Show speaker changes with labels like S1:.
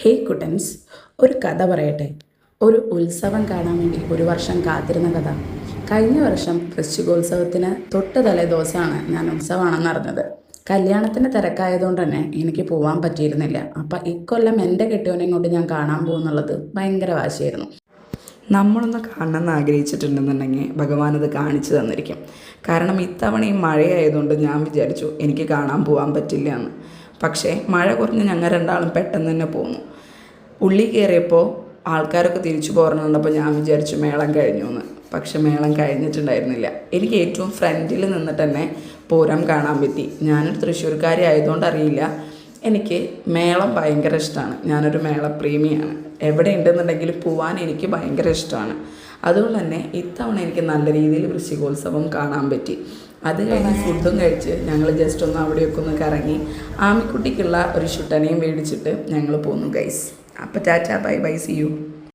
S1: ഹേ കുട്ടൻസ് ഒരു കഥ പറയട്ടെ. ഒരു ഉത്സവം കാണാൻ വേണ്ടി ഒരു വർഷം കാത്തിരുന്ന കഥ. കഴിഞ്ഞ വർഷം വൃശ്ചികോത്സവത്തിന് തൊട്ട് തലേ ദിവസമാണ് ഞാൻ ഉത്സവമാണെന്ന് അറിഞ്ഞത്. കല്യാണത്തിന് തിരക്കായതുകൊണ്ട് തന്നെ എനിക്ക് പോകാൻ പറ്റിയിരുന്നില്ല. അപ്പം ഇക്കൊല്ലം എന്റെ കെട്ടിയവനെ കൊണ്ട് ഞാൻ കാണാൻ പോകുന്നുള്ളത് ഭയങ്കര വാശിയായിരുന്നു.
S2: നമ്മളൊന്ന് കാണണമെന്ന് ആഗ്രഹിച്ചിട്ടുണ്ടെന്നുണ്ടെങ്കിൽ ഭഗവാൻ അത് കാണിച്ചു തന്നിരിക്കും. കാരണം ഇത്തവണ ഈ മഴയായതുകൊണ്ട് ഞാൻ വിചാരിച്ചു എനിക്ക് കാണാൻ പോകാൻ പറ്റില്ല എന്ന്. പക്ഷേ മഴ കുറഞ്ഞ് ഞങ്ങൾ രണ്ടാളും പെട്ടെന്ന് തന്നെ പോന്നു. ഉള്ളി കയറിയപ്പോൾ ആൾക്കാരൊക്കെ തിരിച്ചു പോരണുണ്ടപ്പോൾ ഞാൻ വിചാരിച്ചു മേളം കഴിഞ്ഞു എന്ന്. പക്ഷെ മേളം കഴിഞ്ഞിട്ടുണ്ടായിരുന്നില്ല. എനിക്ക് ഏറ്റവും ഫ്രണ്ടിൽ നിന്നിട്ട് തന്നെ പൂരം കാണാൻ പറ്റി. ഞാനൊരു തൃശ്ശൂർക്കാരി ആയതുകൊണ്ട് അറിയില്ല. എനിക്ക് മേളം ഭയങ്കര ഇഷ്ടമാണ്. ഞാനൊരു മേളപ്രേമിയാണ്. എവിടെ ഉണ്ടെന്നുണ്ടെങ്കിൽ പോവാൻ എനിക്ക് ഭയങ്കര ഇഷ്ടമാണ്. അതുകൊണ്ട് തന്നെ ഇത്തവണ എനിക്ക് നല്ല രീതിയിൽ വൃശ്ചികോത്സവം കാണാൻ പറ്റി. അത് കഴിഞ്ഞ് ഫുഡും കഴിച്ച് ഞങ്ങൾ ജസ്റ്റ് ഒന്ന് അവിടെയൊക്കെ ഒന്ന് കറങ്ങി ആമിക്കുട്ടിക്കുള്ള ഒരു ഷുട്ടനയും മേടിച്ചിട്ട് ഞങ്ങൾ പോന്നു ഗൈസ് അപ്പോൾ tata bye bye see you